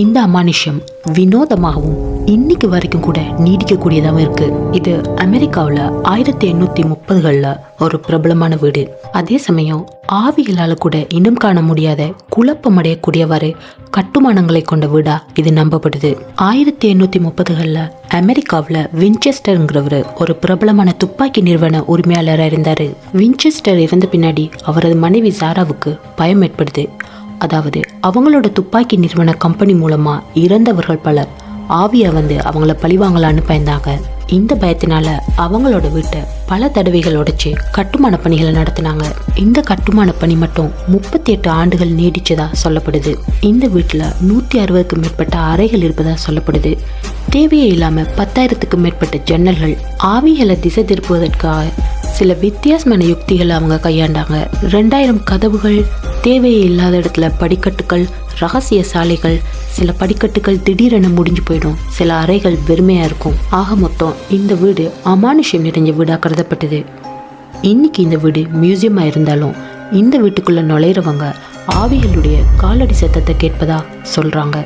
இந்த அமானுஷ்யம் வினோதமாகவும் இன்னைக்கு வரைக்கும் கூட நீடிக்கக்கூடியதாகவும் இருக்கு. இது அமெரிக்காவில் ஆயிரத்தி எண்ணூற்றி முப்பதுகளில் ஒரு பிரபலமான வீடு. அதே சமயம் ஆவிகளால் கூட இனம் காண முடியாத குழப்பமடையக்கூடியவாறு கட்டுமானங்களை கொண்ட வீடா இது நம்பப்படுது. ஆயிரத்தி எண்ணூற்றி முப்பதுகளில் அமெரிக்காவில் வின்செஸ்டருங்கிறவர் ஒரு பிரபலமான துப்பாக்கி நிறுவன உரிமையாளராக இருந்தார். வின்செஸ்டர் இறந்த பின்னாடி அவரது மனைவி சாராவுக்கு பயம் ஏற்படுது. அதாவது அவங்களோட துப்பாக்கி நிறுவன கம்பெனி மூலமாக இறந்தவர்கள் பலர் ஆவியை வந்து அவங்கள பழிவாங்கலான்னு பயந்தாங்க. இந்த பயத்தினால அவங்களோட வீட்டை பல தடவைகள் உடைச்சு கட்டுமான பணிகளை நடத்தினாங்க. இந்த கட்டுமான பணி மட்டும் முப்பத்தி எட்டு ஆண்டுகள் நீடிச்சதா சொல்லப்படுது. இந்த வீட்டில் நூற்றி அறுபதுக்கு மேற்பட்ட அறைகள் இருப்பதா சொல்லப்படுது. தேவையே இல்லாமல் பத்தாயிரத்துக்கு மேற்பட்ட ஜன்னல்கள் ஆவிகளை திசை திருப்புவதற்காக சில வித்தியாசமான யுக்திகளை அவங்க கையாண்டாங்க. ரெண்டாயிரம் கதவுகள் தேவையே இல்லாத இடத்துல படிக்கட்டுகள் ரகசிய சாலைகள் சில படிக்கட்டுகள் திடீரென முடிஞ்சு போயிடும். சில அறைகள் வெறுமையா இருக்கும். ஆக மொத்தம் இந்த வீடு அமானுஷ்யம் நிறைஞ்ச வீடாக கருதப்பட்டது. இன்னைக்கு இந்த வீடு மியூசியமா இருந்தாலும் இந்த வீட்டுக்குள்ள நுழையிறவங்க ஆவிகளுடைய காலடி சத்தத்தை கேட்பதா சொல்றாங்க.